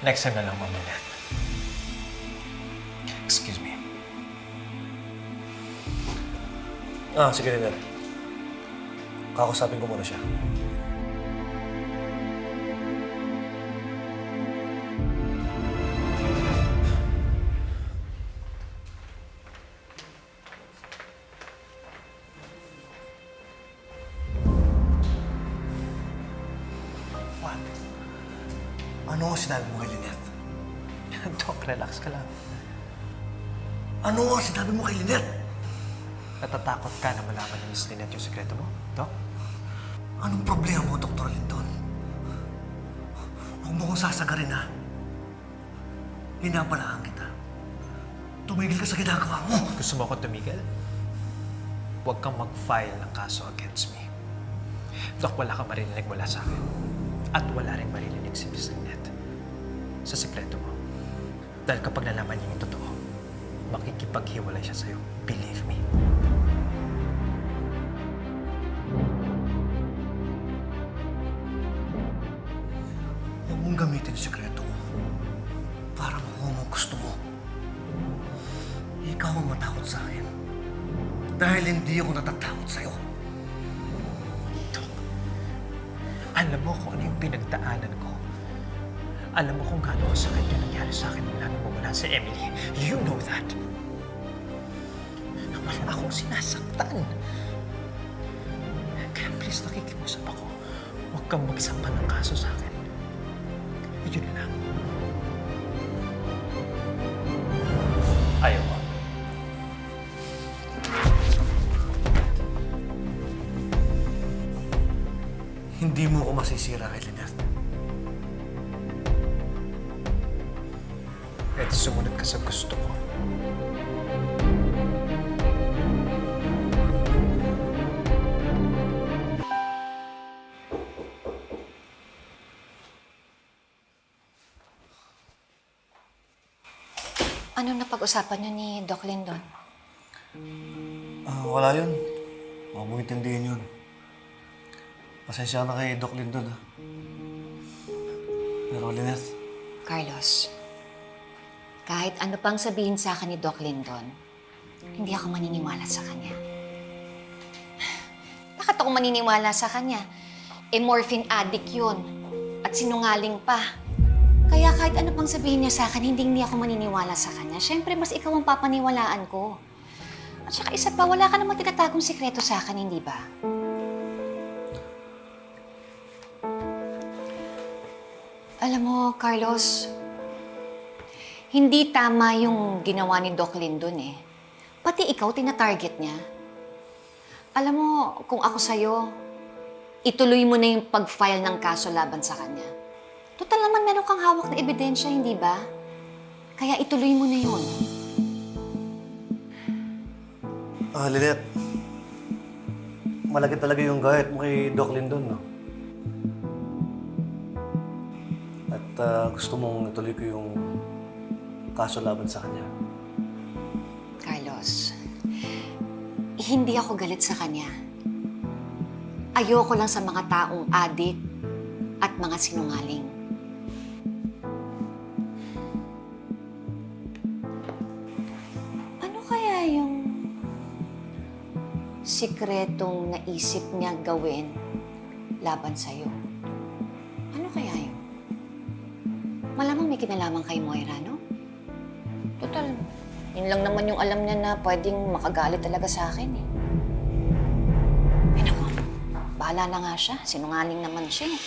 Next time na lang, Ma'am. Excuse me. Ah, sige Lynette. Kakusapin ko muna siya. What? Ano ang sinabi mo kay Lynette? Doc, relax ka lang. Ano ang sinabi mo kay Lynette? Natatakot ka na malaman ni Miss Lynette yung sekreto mo, Doc? Anong problema mo, Dr. Linton? Huwag mo kong sasagarin, ha? Hinapalaan kita. Tumigil ka sa ginagawa mo. Gusto mo akong tumigil? Huwag kang mag-file ng kaso against me. Doc, wala kang marinig mula sa akin. At wala rin marinig si Miss Lynette sa sekreto mo. Dahil kapag nalaman niya yung totoo, makikipaghiwalay siya sa'yo. Believe me. Huwag mong gamitin yung sikreto ko para makuha mo gusto mo. Ikaw ang matakot sa akin. Dahil hindi ako natatakot sa'yo. Alam mo kung ano yung pinagdaanan ko. Alam mo kung gaano kasakit yung nangyari sa akin mula nung mawala si Emily. You know that. Wala akong sinasaktan. Kaya please nakikiusap ako. Huwag kang magsampan ng kaso sa akin. Yun lang. Masisira kay Lynette. Kahit sumunod ka sa gusto ko. Ano na pag-usapan niyo ni Doc Lindon? Ah, wala yun. Huwag mong intindihin yun. Pasensya na kay Doc Lindon, ha? Pero Lynette, Carlos, kahit ano pang sabihin sa akin ni Doc Lindon, hindi ako maniniwala sa kanya. Bakit ako maniniwala sa kanya? E morphine addict yun. At sinungaling pa. Kaya kahit ano pang sabihin niya sa akin, hindi hindi ako maniniwala sa kanya. Siyempre, mas ikaw ang papaniwalaan ko. At saka isa pa, wala ka namang tinatagong sikreto sa akin, hindi ba? Mo, Carlos, hindi tama yung ginawa ni Doc Lindon eh. Pati ikaw, tina-target niya. Alam mo, kung ako sa'yo, ituloy mo na yung pag-file ng kaso laban sa kanya. Total naman meron kang hawak na ebidensya, hindi ba? Kaya ituloy mo na yun. Ah, Lynette. Malaki talaga yung gayat mo kay Doc Lindon, no? At ah, gusto mong ituloy ko yung kaso laban sa kanya. Carlos, hindi ako galit sa kanya. Ayoko lang sa mga taong adik at mga sinungaling. Ano kaya yung sikretong naisip niya gawin laban sa'yo? Malamang may kinalaman kay Moira, no? Total, yun lang naman yung alam niya na pwedeng makagalit talaga sa akin eh. Ay naku, bahala na nga siya. Sinungaling naman siya eh.